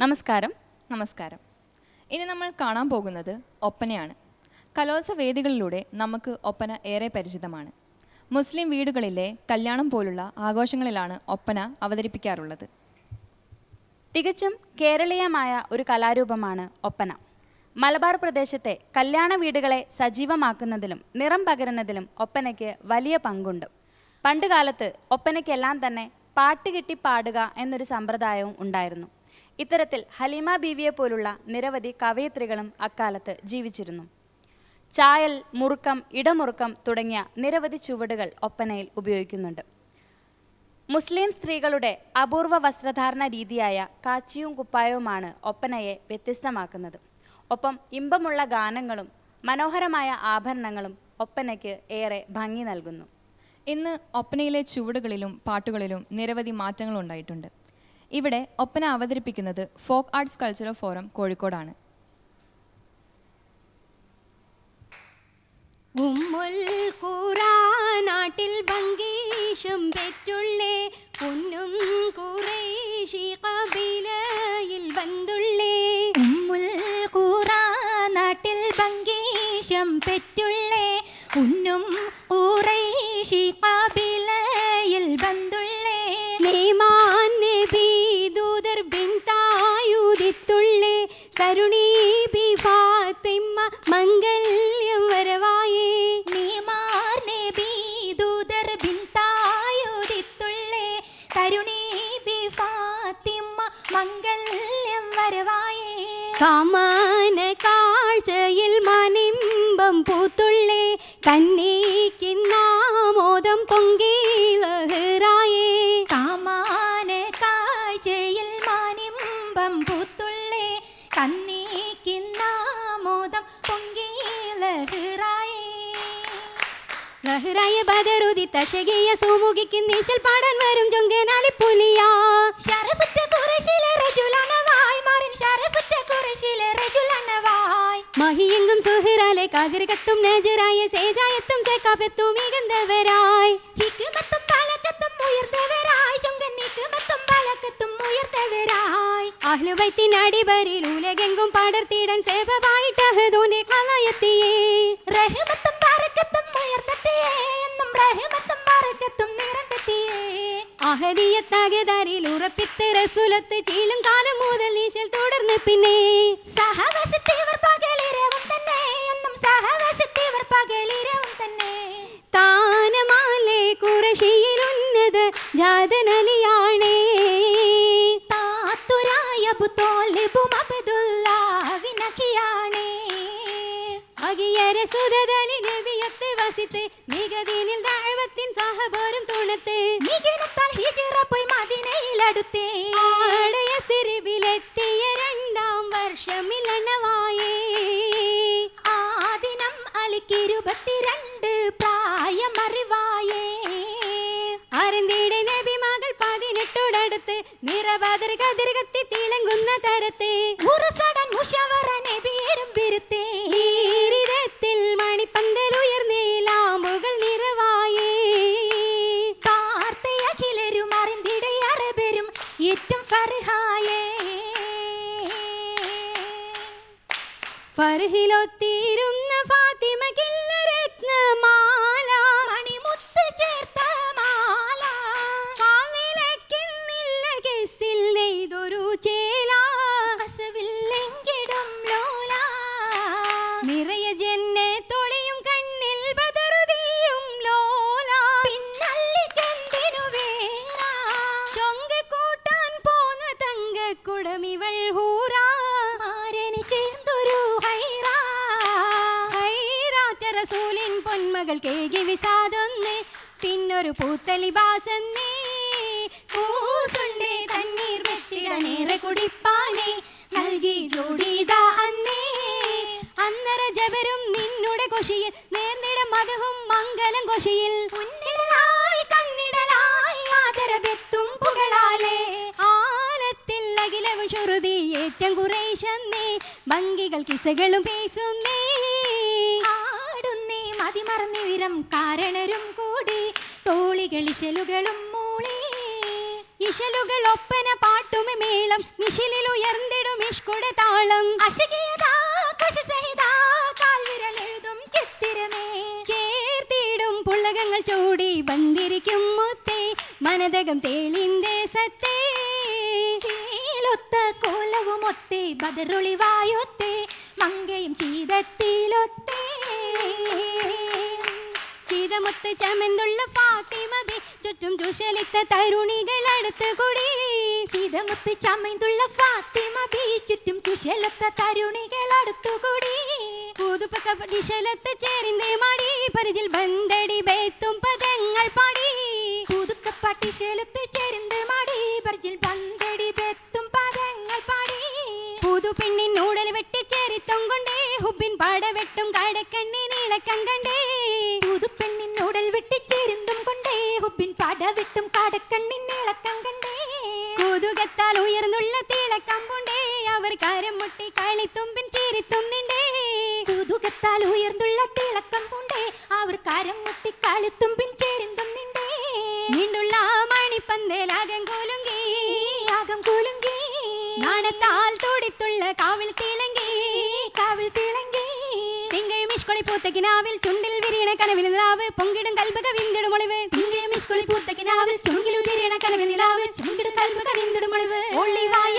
നമസ്കാരം. നമസ്കാരം. ഇനി നമ്മൾ കാണാൻ പോകുന്നത് ഒപ്പനയാണ്. കലോത്സവ വേദികളിലൂടെ നമുക്ക് ഒപ്പന ഏറെ പരിചിതമാണ്. മുസ്ലിം വീടുകളിലെ കല്യാണം പോലുള്ള ആഘോഷങ്ങളിലാണ് ഒപ്പന അവതരിപ്പിക്കാറുള്ളത്. തികച്ചും കേരളീയമായ ഒരു കലാരൂപമാണ് ഒപ്പന. മലബാർ പ്രദേശത്തെ കല്യാണ വീടുകളെ സജീവമാക്കുന്നതിലും നിറം പകരുന്നതിലും ഒപ്പനയ്ക്ക് വലിയ പങ്കുണ്ട്. പണ്ടുകാലത്ത് ഒപ്പനയ്ക്കെല്ലാം തന്നെ പാട്ട് കിട്ടി പാടുക എന്നൊരു സമ്പ്രദായവും ഉണ്ടായിരുന്നു. ഇത്തരത്തിൽ ഹലീമ ബീവിയെ പോലുള്ള നിരവധി കവയിത്രികളും അക്കാലത്ത് ജീവിച്ചിരുന്നു. ചായൽ മുറുക്കം ഇടമുറുക്കം തുടങ്ങിയ നിരവധി ചുവടുകൾ ഒപ്പനയിൽ ഉപയോഗിക്കുന്നുണ്ട്. മുസ്ലിം സ്ത്രീകളുടെ അപൂർവ വസ്ത്രധാരണ രീതിയായ കാച്ചിയും കുപ്പായവുമാണ് ഒപ്പനയെ വ്യത്യസ്തമാക്കുന്നത്. ഒപ്പം ഇമ്പമുള്ള ഗാനങ്ങളും മനോഹരമായ ആഭരണങ്ങളും ഒപ്പനയ്ക്ക് ഏറെ ഭംഗി നൽകുന്നു. ഇന്ന് ഒപ്പനയിലെ ചുവടുകളിലും പാട്ടുകളിലും നിരവധി മാറ്റങ്ങൾ ഉണ്ടായിട്ടുണ്ട്. ഇവിടെ ഒപ്പന അവതരിപ്പിക്കുന്നത് ഫോക്ക് ആർട്സ് കൾച്ചറൽ ഫോറം കോഴിക്കോടാണ്. ഉമ്മുൽ നാട്ടിൽ ഭംഗീശം പെറ്റുള്ളേ പൊന്നും കുറേശി കബിലയിൽ വന്നുള്ളേ. ഉമ്മുൽ നാട്ടിൽ ഭംഗീശം പെറ്റുള്ളേ ഉന്നും കുറേശി കബിലയിൽ വന്നുള്ളേ. ഫാത്തിമ്മ മംഗല്യം കാമാന കാഴ്ചയിൽ മനിമ്പം പൂത്തുള്ളേ. കന്നീക്കിന്നാമോദം പൊങ്കി ലഹ്റായ ബദറുദിത്ത ശകിയ സുമുഖിക്ക് നീശൽ പാടാൻ വരും ചൊങ്കനാലി പുലിയാ ശരഫുറ്റ കുറശിലെ റജുലനവായ് മാറിൻ ശരഫുറ്റ കുറശിലെ റജുലനവായ് മഹിയെങ്കും സുഹിറാലെ കാതിരകത്തും നജറായ സേജായത്തും സേക്കാഫത്തും മികന്തവരായ് ഹിക്മത്തും പലക്കത്തും ഉയർന്നവരായ് ചൊങ്കൻ ഹിക്മത്തും പലക്കത്തും ഉയർന്നവരായ് അഹ്ലുവൈത്തിനടിപരിൽ ഉലകെങ്കും പടർത്തിയിടൻ സേവമായിട്ടഹദൂന്റെ കളയത്തിയേ റഹ്മത്തും ഉറപ്പിത്ത് റസൂലത്ത് ചീലും കാലം മുതൽ നീശൽ തുടർന്ന് പിന്നെ. സഹവസത്തിവർ പകലിരവും തന്നെ. എന്നും സഹവസത്തിവർ പകലിരവും തന്നെ. താനമാലേ കുറശിയിൽ ഉന്നത ജാതനലിയാണേ. താത്തുരായ അബ്ദുല്ലാവിനക്കിയാണേ അകിയര സുതതലി നബിയത്ത് വസിത്ത് മികദീനിൽ ദഅവത്തിൻ സഹബോരും തുണത്ത്. മികനത്താൽ ഹിജ്റ പോയി മദീനയിലടുത്തേ. ആടയ സിറിവിലെത്തിയ രണ്ടാം വർഷമിലണവായേ. ആദിനം അലിക്കിരുപത്തിരണ്ട് പ്രായമറിവായേ. അരന്തിയുടെ നബി മകൾ പതിനെട്ടോടടുത്ത് കത്തി തിളങ്ങുന്ന തരത്ത്. ഫർഹിലൊത്തിരുന്ന ഫാത്തിമകില്ല കൊശിയിൽ നേർന്നിട മതഹും മംഗലം കൊശിയിൽ. ഉന്നിടലായി കണ്ണിടലായി ആദരവെത്തും പുകളാലേ. ആലത്തിൽ അഖിലവും ശ്രുതി ഏറ്റം കുറേശന്നേ ഭംഗികൾ കിസകളും പേശുന്നേ ആടുന്നേ മതിമറന്നി വിരം കാരണരും കൂടി. തോളികൾ ഇശലുകളും മൂളി. ഇശലുകൾ ഒപ്പന പാട്ടുമേ മേളം. മിശിലിൽ ഉയർന്നിടും ഇഷ്കുട താളം. അശകീയതാ പുള്ളകങ്ങൾ ചൂടി വന്നിരിക്കും മുത്തേ മനതകം തേളിന്റെ സത്തേ. ചീലൊത്ത കോലവുമൊത്തെ ബദറൊളിവായൊത്തേ മങ്കയും ചീതത്തിലൊത്തേ. ചീതമൊത്ത് ചമന്തുള്ള ഫാത്തിമബി ചുറ്റും ചുഷലിത്ത തരുണികൾ അടുത്ത് കൂടി. ചീതമൊത്ത് ചമന്തുള്ള ഫാത്തിമ ബി ചുറ്റും ചുഷലത്ത തരുണികൾ അടുത്തുകൂടി പുതുപ്പക്ക ദിശലത്ത് ചേരിന്തേ മാടി പരിചിൽ ബന്ധടി ബേത്തും പദങ്ങൾ പാടി. കൂതുക്കപ്പാട്ടി ശേലത്ത് ചേരിന്ത് മാടി പരിചിൽ ബന്ധടി ബേത്തും പദങ്ങൾ പാടി. പുതു പെണ്ണിൻ നൂടൽ വെട്ടി ചേരിത്തും കൊണ്ടേ ഹുബിൻ പാടവെട്ടും കടക്കണ്ണി നീളക്കം കണ്ടേ. പുതുപ്പെണ്ണിൻ മണിപ്പന്തലാകം കൂലുങ്കി യാഗം കൂലുങ്കി നാണത്താൽ തോടിത്തുള്ള കാവിൽ തിളങ്ങി കാവിൽ തിളങ്ങി തിങ്കയും ഇഷ്കൊളി പൂത്തക്കിനാവിൽ ചുണ്ടിൽ വിരിയണ കനവിൽ നിലാവ് പൊങ്കിടും കൽബക വിന്തിടും ഒളിവ് തിങ്കയും ഇഷ്കുളി പൂത്തക്കിനാവിൽ ചുങ്കിലുതിരണ കനവിൽ നിലാവ് ചുങ്കിടും കൽബക വിന്തിടും ഒളിവ് ഒളിവായ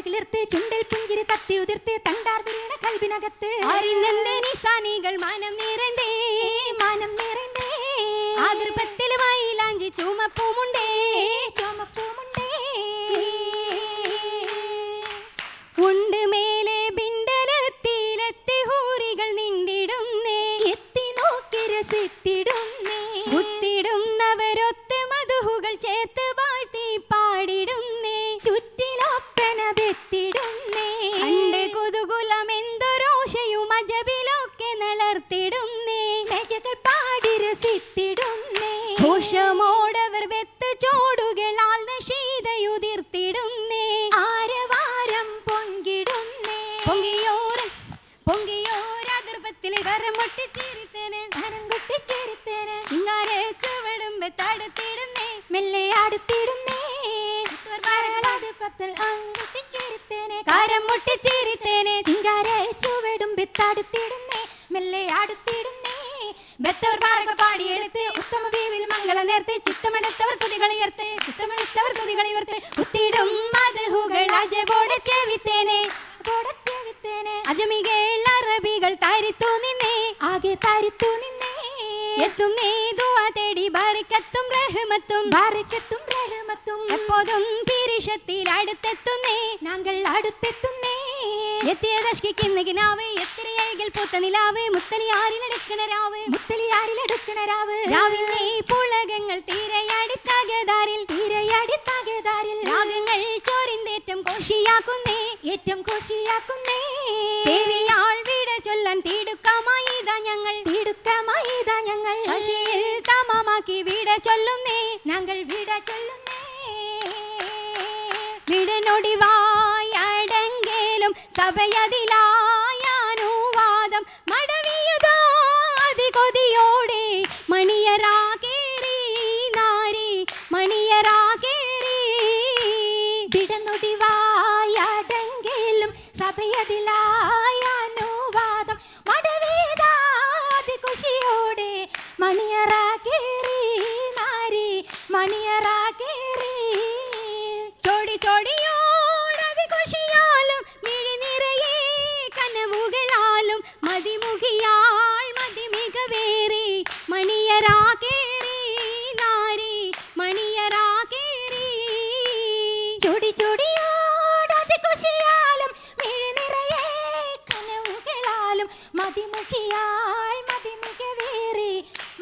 പെണ്ടിക്കുള്ളിൽ ചുണ്ടൽ പുഞ്ചിരി തത്തി ഉതിർത്ത് തണ്ടാർ വീണ കൽവിനകത്ത് നിസാനികൾ മാനം നിറന്തേ മാനം നിറന്തേ ആകൃപത്തിൽ വായിലാഞ്ചി ചുമപ്പൂമുണ്ടേ? കരം മുട്ടിച്ചിരിത്തേന് ധനം കൊട്ടിച്ചേരുത്തേന് ഇങ്ങാരെ ചുവടുമ്പ് തടുത്തിടുന്നേ മെല്ലെ അടുത്തിടുന്നേ. മരകളാതിർപ്പത്തിൽ അങ്കുട്ടിച്ചേരുത്തേനെ കരം മുട്ടിച്ചിരിത്തേന് ചിങ്കാരെ ചുവടും വിത്തടുത്തിടുന്നേ മെല്ലെ അടുത്തിടുന്നേ. ബെത്തവർ പാറക പാടിയെടുത്ത് ഉത്തമ ബീവിൽ മംഗള നേർത്ത് ചിത്തമെടുത്തവർ തുതികളിയർത്ത് ചിത്തമെടുത്തവർ തുതികളുയർത്ത് കുത്തിടും മധുഹുകൾ ചെവിത്തേനെ. എത്തും നീ ദുആ തേടി ബർക്കത്തും റഹ്മത്തും. ബാരക്കത്തും റഹ്മത്തും. എപ്പോഴും പിരിഷത്തിൽ അടുത്തെത്തുന്നേ. ഞങ്ങൾ അടുത്തെത്തുന്നേ. എത്തിയ ദശകിക്കുന്ന കിനാവ് എത്ര അഴകിൽ പൂത്ത നിലാവ് മുത്തലിയാറിലടക്കണ രാവ്. മുത്തലിയാരിലെടുക്കണ രാവ്. രാവിൽ നീ പുളകങ്ങൾ തീരയാടി തകതാരിൽ തീരയടി രാഗങ്ങൾ ചോരിന്തേറ്റം കോശിയാക്കുന്നേ. ഏറ്റം കോശിയാക്കുന്നേ. ദേവിയാൾ വീട തമമാക്കി വീട ചൊല്ലുന്നേ. ഞങ്ങൾ വിട ചൊല്ലുന്നേ. വിടനൊടിവായി അടങ്കേലും സഭയതിലായാനുവാദം മടവിയതാതി കൊതിയോടെ മണിയറാകേറി നാരി മണിയറാകേറി വിടനൊടിവായടെങ്കിലും സഭയതിലായ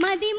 Madi